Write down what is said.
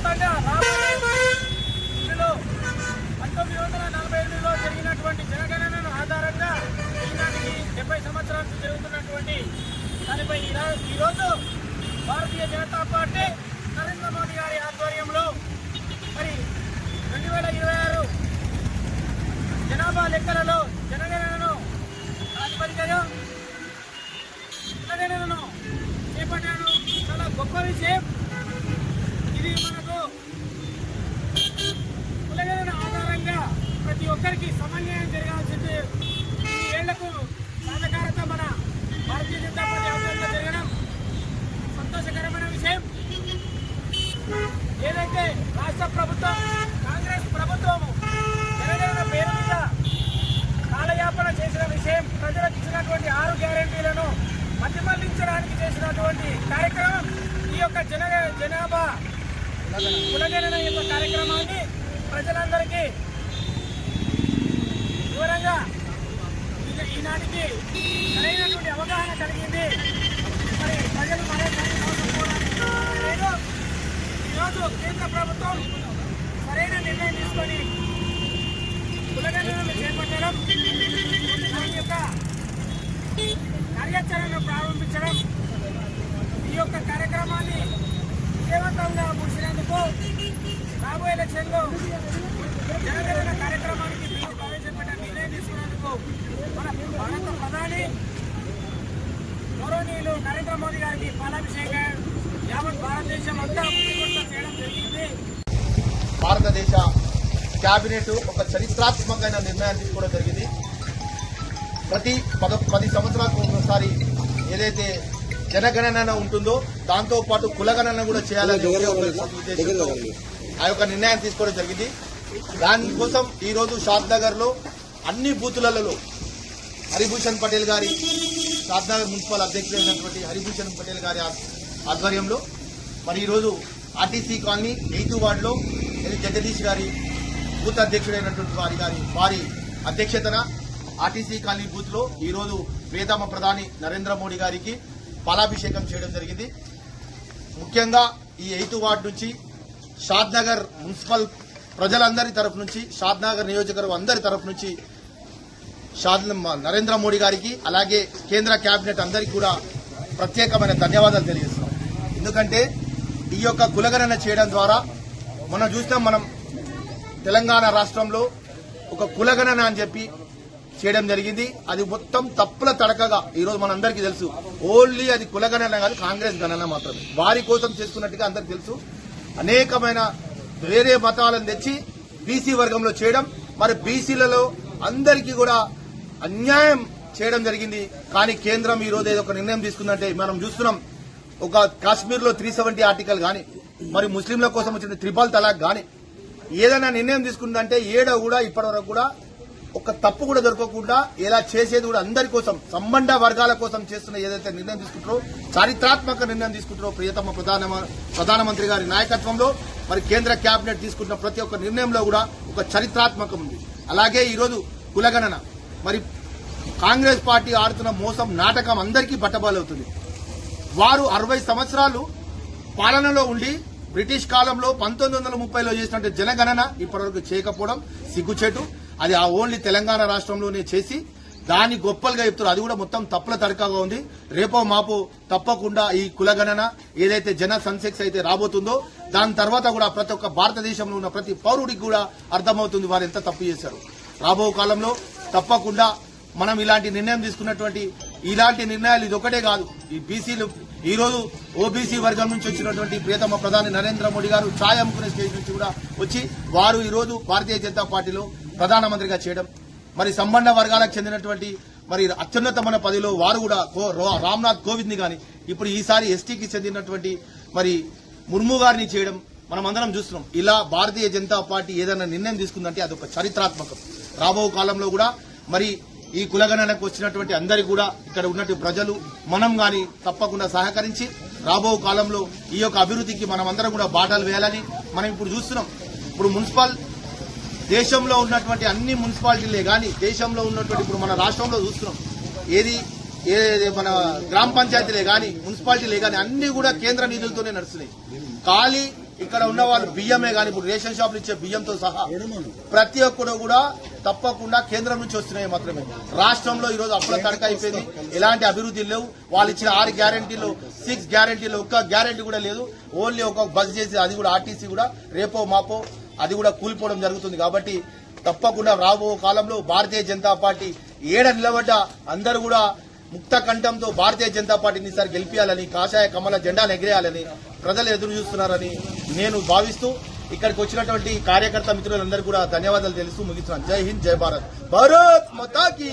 దేశవ్యాప్తంగా ఇందులో పంతొమ్మిది వందల నలభై ఎనిమిదిలో జరిగినటువంటి జనగణనను ఆధారంగా ఈనాటికి డెబ్బై సంవత్సరాలకు జరుగుతున్నటువంటి దానిపై ఈరోజు భారతీయ జనతా పార్టీ నరేంద్ర మోదీ గారి ఆధ్వర్యంలో మరి రెండు వేల ఇరవై ఆరు జనాభా లెక్కలలో జనగణనను ప్రాతిపదికగా జనగణనను చేపట్టాను చాలా గొప్ప విషయం. ఇది మనకు కులగణన ఆధారంగా ప్రతి ఒక్కరికి సమన్వయం జరగాల్సింది ఈ ఏళ్ళకు సాధకారత మన భారతీయ జనతా పార్టీ ఆధ్వర్యంలో జరగడం సంతోషకరమైన విషయం ఏదైతే రాష్ట్ర ప్రభుత్వం కాంగ్రెస్ ప్రభుత్వము జనగణన పేరు మీద కాలయాపన చేసిన విషయం ప్రజలకు ఇచ్చినటువంటి ఆరు గ్యారంటీలను మతిమళ్ళించడానికి చేసినటువంటి కార్యక్రమం ఈ యొక్క జన జనాభా కులగణన యొక్క కార్యక్రమాన్ని ప్రజలందరికీ వివరంగా ఈనాటికి సరైనటువంటి అవగాహన కలిగింది. మరి ప్రజలు మరోసారి లేదు. ఈరోజు కేంద్ర ప్రభుత్వం సరైన నిర్ణయం తీసుకొని కులగణనను చేపట్టడం దాని యొక్క కార్యాచరణను ప్రారంభించడం ఈ యొక్క కార్యక్రమాన్ని విజయవంతంగా ముగిసినందుకు రాబోయే ఎలక్షన్లో జనగణన కార్యక్రమానికి మీరు ప్రవేశపెట్టే నిర్ణయం తీసుకున్నందుకు మన భారత ప్రధాని గౌరవనీయులు నరేంద్ర మోదీ గారికి పాలాభిషేకం యావత్ భారతదేశం అంతా చేయడం జరిగింది. భారతదేశ కేబినెట్ ఒక చరిత్రాత్మకమైన నిర్ణయాన్ని తీసుకోవడం జరిగింది. ప్రతి పద పది సంవత్సరాలకు ఒకసారి ఏదైతే జనగణన ఉంటుందో దాంతో పాటు కులగణన కూడా చేయాలని ఆ యొక్క నిర్ణయాన్ని తీసుకోవడం జరిగింది. దానికోసం ఈ రోజు షాద్ నగర్లో అన్ని బూతులలో హరిభూషణ్ పటేల్ గారి షాద్నగర్ మున్సిపల్ అధ్యక్షుడైనటువంటి హరిభూషణ్ పటేల్ గారి ఆధ్వర్యంలో మరి ఈరోజు ఆర్టీసీ కాలనీ ఎయిత్ వార్డులో జగదీష్ గారి బూత్ అధ్యక్షుడైనటువంటి వారి గారి వారి అధ్యక్షతన ఆర్టీసీ కాలనీ బూత్లో ఈరోజు ప్రియతమ ప్రధాని నరేంద్ర మోడీ గారికి పాలాభిషేకం చేయడం జరిగింది. ముఖ్యంగా ఈ ఎయిత్ వార్డు నుంచి షాద్ నగర్ మున్సిపల్ ప్రజలందరి తరఫు నుంచి షాద్ నగర్ నియోజకవర్గం అందరి తరఫు నుంచి షాద్ నరేంద్ర మోడీ గారికి అలాగే కేంద్ర కేబినెట్ అందరికీ కూడా ప్రత్యేకమైన ధన్యవాదాలు తెలియజేస్తున్నాం. ఎందుకంటే ఈ యొక్క కులగణన చేయడం ద్వారా మనం చూస్తాం మనం తెలంగాణ రాష్ట్రంలో ఒక కులగణన అని చెప్పి చేయడం జరిగింది. అది మొత్తం తప్పుల తడకగా ఈరోజు మనందరికీ తెలుసు. ఓన్లీ అది కులగణన కాదు కాంగ్రెస్ గణన మాత్రమే. వారి కోసం చేసుకున్నట్టుగా అందరికీ తెలుసు. అనేకమైన వేరే మతాలను తెచ్చి బీసీ వర్గంలో చేయడం మరి బీసీలలో అందరికీ కూడా అన్యాయం చేయడం జరిగింది. కానీ కేంద్రం ఈ రోజు ఏదో ఒక నిర్ణయం తీసుకుందంటే మనం చూస్తున్నాం. ఒక కాశ్మీర్లో త్రీ సెవెంటీ ఆర్టికల్ కానీ మరి ముస్లింల కోసం వచ్చిన త్రిపాల్ తలాక్ కానీ ఏదైనా నిర్ణయం తీసుకుందంటే ఏడ కూడా ఇప్పటివరకు కూడా ఒక తప్పు కూడా దొరకకుండా ఇలా చేసేది కూడా అందరి కోసం సంబంధ వర్గాల కోసం చేస్తున్న ఏదైతే నిర్ణయం తీసుకుంటారో చారిత్రాత్మక నిర్ణయం తీసుకుంటారో ప్రియతమ ప్రధాన ప్రధానమంత్రి గారి నాయకత్వంలో మరి కేంద్ర కేబినెట్ తీసుకుంటున్న ప్రతి ఒక్క నిర్ణయంలో కూడా ఒక చరిత్రాత్మకం ఉంది. అలాగే ఈరోజు కులగణన. మరి కాంగ్రెస్ పార్టీ ఆడుతున్న మోసం నాటకం అందరికీ బట్టబాలవుతుంది. వారు అరవై సంవత్సరాలు పాలనలో ఉండి బ్రిటిష్ కాలంలో పంతొమ్మిది వందల ముప్పైలో చేసినట్టు జనగణన ఇప్పటివరకు చేయకపోవడం సిగ్గుచేటు. అది ఆ ఓన్లీ తెలంగాణ రాష్ట్రంలోనే చేసి దాన్ని గొప్పలుగా చెప్తారు అది కూడా మొత్తం తప్పుల తడకగా ఉంది. రేపో మాపో తప్పకుండా ఈ కులగణన ఏదైతే జన సన్సెక్స్ అయితే రాబోతుందో దాని తర్వాత కూడా ప్రతి ఒక్క భారతదేశంలో ఉన్న ప్రతి పౌరుడికి కూడా అర్థమవుతుంది వారు ఎంత తప్పు చేశారు. రాబో కాలంలో తప్పకుండా మనం ఇలాంటి నిర్ణయం తీసుకున్నటువంటి ఇలాంటి నిర్ణయాలు ఇది ఒకటే కాదు. ఈ బీసీలు ఈ రోజు ఓబీసీ వర్గం నుంచి వచ్చినటువంటి ప్రియతమ ప్రధాని నరేంద్ర మోడీ గారు ఛాయ్ అమ్ముకునే స్టేజ్ నుంచి కూడా వచ్చి వారు ఈరోజు భారతీయ జనతా పార్టీలో ప్రధానమంత్రిగా చేయడం మరి సంబంధ వర్గాలకు చెందినటువంటి మరి అత్యున్నతమైన పదవిలో వారు కూడా రా- రామ్నాథ్ కోవింద్ని కానీ ఇప్పుడు ఈసారి ఎస్టీకి చెందినటువంటి మరి ముర్ము గారిని చేయడం మనం అందరం చూస్తున్నాం. ఇలా భారతీయ జనతా పార్టీ ఏదైనా నిర్ణయం తీసుకుందంటే అదొక చరిత్రాత్మకం. రాబో కాలంలో కూడా మరి ఈ కులగణనకు వచ్చినటువంటి అందరికి కూడా ఇక్కడ ఉన్నటువంటి ప్రజలు మనం గాని తప్పకుండా సహకరించి రాబో కాలంలో ఈ యొక్క అభివృద్ధికి మనం అందరం కూడా బాటలు వేయాలని మనం ఇప్పుడు చూస్తున్నాం. ఇప్పుడు మున్సిపల్ దేశంలో ఉన్నటువంటి అన్ని మున్సిపాలిటీలే కానీ దేశంలో ఉన్నటువంటి ఇప్పుడు మన రాష్ట్రంలో చూస్తున్నాం. ఏది ఏది మన గ్రామ పంచాయతీలే కానీ మున్సిపాలిటీలే కానీ అన్ని కూడా కేంద్ర నిధులతోనే నడుస్తున్నాయి. ఖాళీ ఇక్కడ ఉన్న వాళ్ళు బియ్యమే కానీ ఇప్పుడు రేషన్ షాపులు ఇచ్చే బియ్యంతో సహా ప్రతి ఒక్కరు కూడా తప్పకుండా కేంద్రం నుంచి వస్తున్నాయి మాత్రమే. రాష్ట్రంలో ఈరోజు అప్పుల తడక అయిపోయింది. ఎలాంటి అభివృద్ధి లేవు. వాళ్ళు ఇచ్చిన ఆరు గ్యారంటీలు సిక్స్ గ్యారంటీలు ఒక్క గ్యారంటీ కూడా లేదు. ఓన్లీ ఒక బస్ చేసి అది కూడా ఆర్టీసీ కూడా రేపో మాపో అది కూడా కూలిపోవడం జరుగుతుంది కాబట్టి తప్పకుండా రాబో కాలంలో భారతీయ జనతా పార్టీ ఏడ నిలబడ్డ అందరూ కూడా ముక్త కంఠంతో భారతీయ జనతా పార్టీని ఈసారి గెలిపించాలని కాషాయ కమల జెండాను ఎగిరేయాలని ప్రజలు ఎదురు చూస్తున్నారని నేను భావిస్తూ ఇక్కడికి వచ్చినటువంటి కార్యకర్త మిత్రులందరూ కూడా ధన్యవాదాలు తెలుస్తూ ముగిస్తున్నాను. జై హింద్ జై భారత్. భారత్ మతాకి!